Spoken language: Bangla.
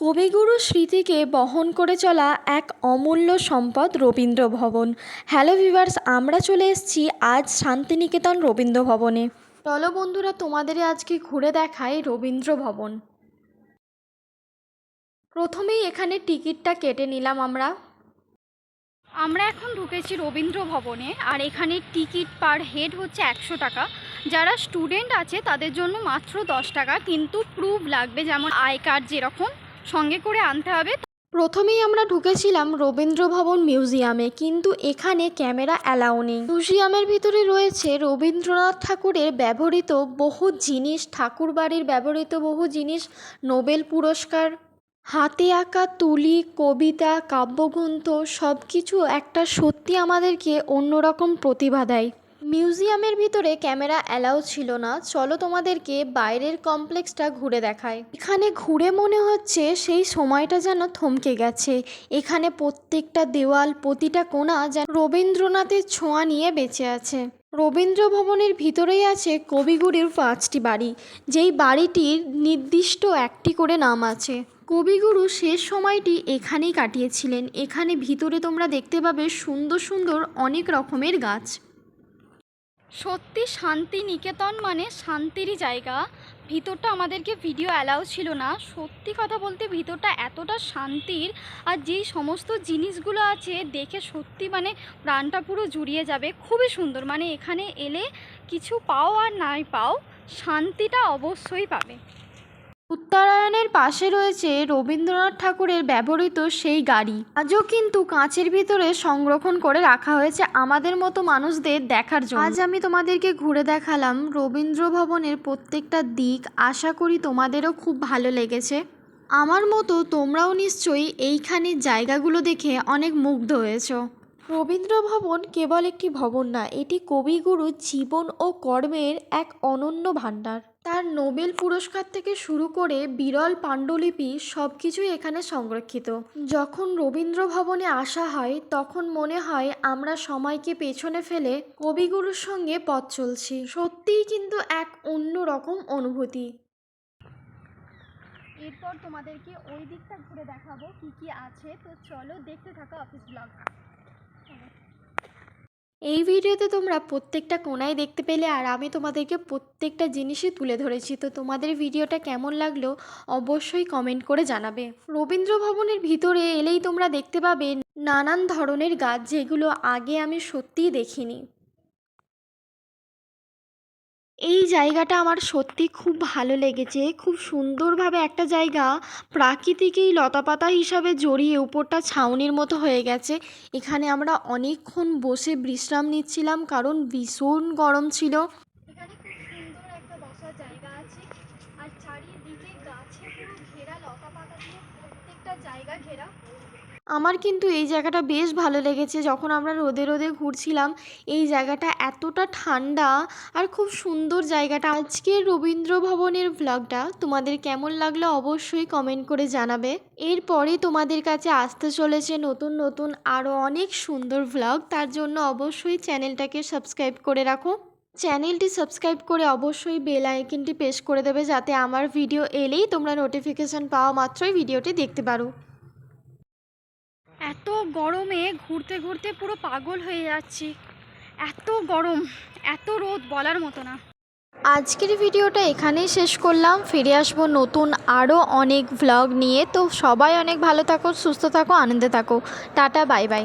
কবিগুরু স্মৃতিকে বহন করে চলা এক অমূল্য সম্পদ রবীন্দ্র ভবন হ্যালো ভিভার্স আমরা চলে এসেছি আজ শান্তিনিকেতন রবীন্দ্র ভবনে চলো বন্ধুরা তোমাদের আজকে ঘুরে দেখাই রবীন্দ্র ভবন প্রথমেই এখানে টিকিটটা কেটে নিলাম আমরা। আমরা এখন ঢুকেছি রবীন্দ্র ভবনে আর এখানে টিকিট পার হেড হচ্ছে একশো টাকা। যারা স্টুডেন্ট আছে, তাদের জন্য মাত্র দশ টাকা, কিন্তু প্রুফ লাগবে যেমন আই কার্ড যেরকম। সঙ্গে করে আনতে হবে। প্রথমেই আমরা ঢুকেছিলাম রবীন্দ্র ভবন মিউজিয়ামে, কিন্তু এখানে ক্যামেরা অ্যালাউ নেই। মিউজিয়ামের ভিতরে রয়েছে রবীন্দ্রনাথ ঠাকুরের ব্যবহৃত বহু জিনিস ঠাকুর বাড়ির ব্যবহৃত বহু জিনিস, নোবেল পুরস্কার, হাতে আঁকা তুলি, কবিতা, কাব্যগ্রন্থ সব কিছু একটা সত্যি আমাদেরকে অন্যরকম প্রতিভা দেয়। মিউজিয়ামের ভিতরে ক্যামেরা অ্যালাউ ছিল না। চলো তোমাদেরকে বাইরের কমপ্লেক্সটা ঘুরে দেখায় এখানে ঘুরে মনে হচ্ছে সেই সময়টা যেন থমকে গেছে। এখানে প্রত্যেকটা দেওয়াল, প্রতিটা কোণা যেন রবীন্দ্রনাথের ছোঁয়া নিয়ে বেঁচে আছে। রবীন্দ্র ভবনের ভিতরেই আছে কবিগুরুর পাঁচটি বাড়ি, যেই বাড়িটির নির্দিষ্ট একটি করে নাম আছে। কবিগুরু শেষ সময়টি এখানেই কাটিয়েছিলেন। এখানে ভিতরে তোমরা দেখতে পাবে সুন্দর সুন্দর অনেক রকমের গাছ। সত্যি শান্তি নিকেতন মানে শান্তিরই জায়গা। ভিতরটা আমাদেরকে ভিডিও অ্যালাউ ছিল না। সত্যি কথা বলতে ভিতরটা এতটা শান্তির আর যেই সমস্ত জিনিসগুলো আছে, দেখে সত্যি মানে প্রাণটা পুরো জুড়িয়ে যাবে। খুবই সুন্দর। মানে এখানে এলে কিছু পাও আর নাই পাও, শান্তিটা অবশ্যই পাবে। উত্তরায়ণের পাশে রয়েছে রবীন্দ্রনাথ ঠাকুরের ব্যবহৃত সেই গাড়ি। আজও কিন্তু কাঁচের ভিতরে সংরক্ষণ করে রাখা হয়েছে আমাদের মতো মানুষদের দেখার জন্য। আজ আমি তোমাদেরকে ঘুরে দেখালাম রবীন্দ্র ভবনের প্রত্যেকটা দিক। আশা করি তোমাদেরও খুব ভালো লেগেছে। আমার মতো তোমরাও নিশ্চয়ই এইখানে জায়গাগুলো দেখে অনেক মুগ্ধ হয়েছো। রবীন্দ্র ভবন কেবল একটি ভবন না, এটি কবিগুরুর জীবন ও কর্মের এক অনন্য ভাণ্ডার। তার নোবেল পুরস্কার থেকে শুরু করে বিরল পাণ্ডুলিপি সব কিছুই এখানে সংরক্ষিত। যখন রবীন্দ্র ভবনে আসা হয়, তখন মনে হয় আমরা সময়কে পেছনে ফেলে কবিগুরুর সঙ্গে পথ চলছি। সত্যিই কিন্তু এক অন্য রকম অনুভূতি। এরপর তোমাদেরকে ওই দিকটা ঘুরে দেখাবো কি কি আছে। তো চলো দেখতে থাকো অফিস ব্লগ এই ভিডিওতে তোমরা প্রত্যেকটা কোনায় দেখতে পেলে আর আমি তোমাদেরকে প্রত্যেকটা জিনিসই তুলে ধরেছি। তো তোমাদের ভিডিওটা কেমন লাগল অবশ্যই কমেন্ট করে জানাবে। রবীন্দ্র ভবনের ভিতরে এলেই তোমরা দেখতে পাবে নানান ধরনের গাছ যেগুলো আগে আমি সত্যিই দেখিনি। এই জায়গাটা আমার সত্যি খুব ভালো লেগেছে। খুব সুন্দরভাবে একটা জায়গা প্রাকৃতিকেই লতাপাতা হিসাবে জড়িয়ে উপরটা ছাউনির মতো হয়ে গেছে। এখানে আমরা অনেকক্ষণ বসে বিশ্রাম নিচ্ছিলাম কারণ ভীষণ গরম ছিল। একটা জায়গা ঘেরা। আমার কিন্তু এই জায়গাটা বেশ ভালো লেগেছে। যখন আমরা রোদে রোদে ঘুরছিলাম, এই জায়গাটা এতটা ঠান্ডা আর খুব সুন্দর জায়গাটা। আজকের রবীন্দ্র ভবনের ভ্লগটা তোমাদের কেমন লাগল অবশ্যই কমেন্ট করে জানাবে। এরপরে তোমাদের কাছে আসতে চলেছে নতুন নতুন আরও অনেক সুন্দর ভ্লগ তার জন্য অবশ্যই চ্যানেলটাকে সাবস্ক্রাইব করে রাখো। চ্যানেলটি সাবস্ক্রাইব করে অবশ্যই বেল আইকনটি প্রেস করে দেবে যাতে আমার ভিডিও এলেই তোমরা নোটিফিকেশান পাওয়া মাত্রই ভিডিওটি দেখতে পারো। এত গরমে ঘুরতে ঘুরতে পুরো পাগল হয়ে যাচ্ছি। এত গরম, এত রোদ বলার মতো না। আজকের ভিডিওটা এখানেই শেষ করলাম। ফিরে আসব নতুন আরও অনেক ভ্লগ নিয়ে। তো সবাই অনেক ভালো থাকো, সুস্থ থাকো, আনন্দে থাকো। Tata, bye bye.